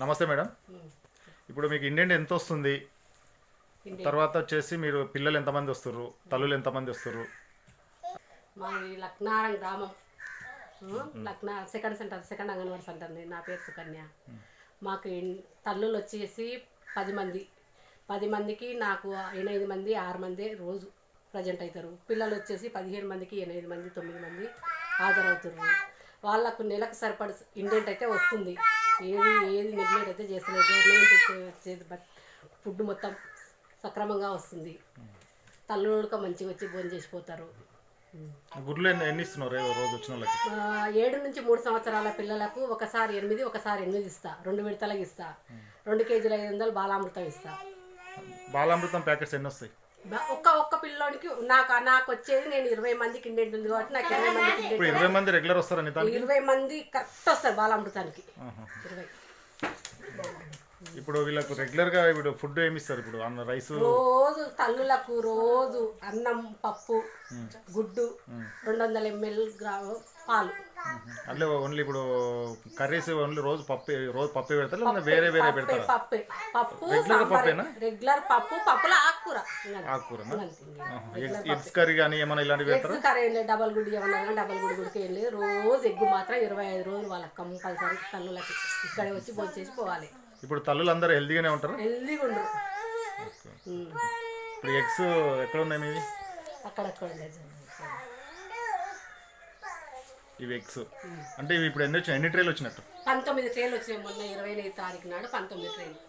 నమస్తే మేడం. ఇప్పుడు మీకు ఇండియన్ ఎంత వస్తుంది తర్వాత వచ్చేసి మీరు పిల్లలు ఎంతమంది వస్తారు తల్లులు ఎంతమంది వస్తారు మాది లక్నారం గ్రామం. లక్నా second centre second anganwadi centre నా పేరు సుకన్య. మాకు తల్లులు వచ్చేసి పది మంది. పది మందికి నాకు ఎనిమిది మంది ఆరు మంది రోజు ప్రజెంట్ అవుతారు పిల్లలు వచ్చేసి పదిహేను మందికి ఎనిమిది మంది తొమ్మిది మంది హాజరవుతారు వాళ్ళకు నెలకు సరిపడ ఇండెంట్ అయితే వస్తుంది. ఏది ఏది నెగ్లెక్ట్ అయితే చేస్తలేదు. గవర్నమెంట్ వచ్చేది బట్ ఫుడ్ మొత్తం సక్రమంగా వస్తుంది. తల్లుడుక మంచిగా వచ్చి భోజనం చేసిపోతారు. గుడ్లు ఎన్ని ఇస్తున్నారు? ఏ రోజు వచ్చిన వాళ్ళకి? ఆ, ఏడు నుంచి మూడు సంవత్సరాల పిల్లలకు ఒకసారి ఎనిమిది ఒకసారి ఎనిమిది ఇస్తా. రెండు విడతలకు ఇస్తా. రెండు కేజీల ఐదు వందలు బాలామృతం ఇస్తా. బాలామృతం ప్యాకెట్స్ ఎన్ని వస్తాయి? ఒక్క ఒక్క పిల్లోనికి నాకు నాకు వచ్చేది నేను ఇరవై మందికి ఇండెంట్ ఉంది కాబట్టి నాకు ఇరవై మందికి ఇండెంట్ ఇరవై మంది రెగ్యులర్ వస్తారని ఇరవై మంది కరెక్ట్ వస్తారు బాలామృతానికి. ఇరవై. ఇప్పుడు వీళ్ళకు రెగ్యులర్గా ఇప్పుడు ఫుడ్ ఏమి ఇస్తారు ఇప్పుడు? అన్న రైస్ రోజు తల్లులకు రోజు అన్నం పప్పు గుడ్డు రెండు వందల ఎంఎల్ పాలు. అంటే ఓన్లీ ఇప్పుడు కర్రీస్ ఓన్లీ రోజు పప్పు రోజు పప్పు పెడతారు? లేదా వేరే వేరే పెడతారా? పప్పే. పప్పు సాంబార్ పప్పేనా? రెగ్యులర్ పప్పు పప్పులో ఆకుకూర. ఇంకా. ఎగ్స్ కర్రీ కానీ ఏమైనా ఇలాంటివి పెడతారా? కర్రీ ఏం లేదు. డబల్ గుడి ఏమన్నా డబల్ గుడి గుడికి వెళ్ళి రోజు ఎగ్గు మాత్రం ఇరవై ఐదు రోజులు వాళ్ళకి కంపల్సరీ తల్లులకి ఇక్కడే వచ్చి భోజనం చేసి పోవాలి. ఇప్పుడు తల్లులు అందరూ హెల్తీగానే ఉంటారు? హెల్దీగా ఉండరు. ఉమ్. ఇప్పుడు ఎగ్స్ ఎక్కడ ఉన్నాయి మీవి అక్కడక్కడ ఇవి ఎగ్స్. అంటే ఇవి ఇప్పుడు ఎన్ని వచ్చి ఎన్ని ట్రేలు వచ్చినట్టు? పంతొమ్మిది ట్రైన్లు వచ్చినాయి మొన్న ఇరవై తారీఖు నాడు పంతొమ్మిది ట్రైన్లు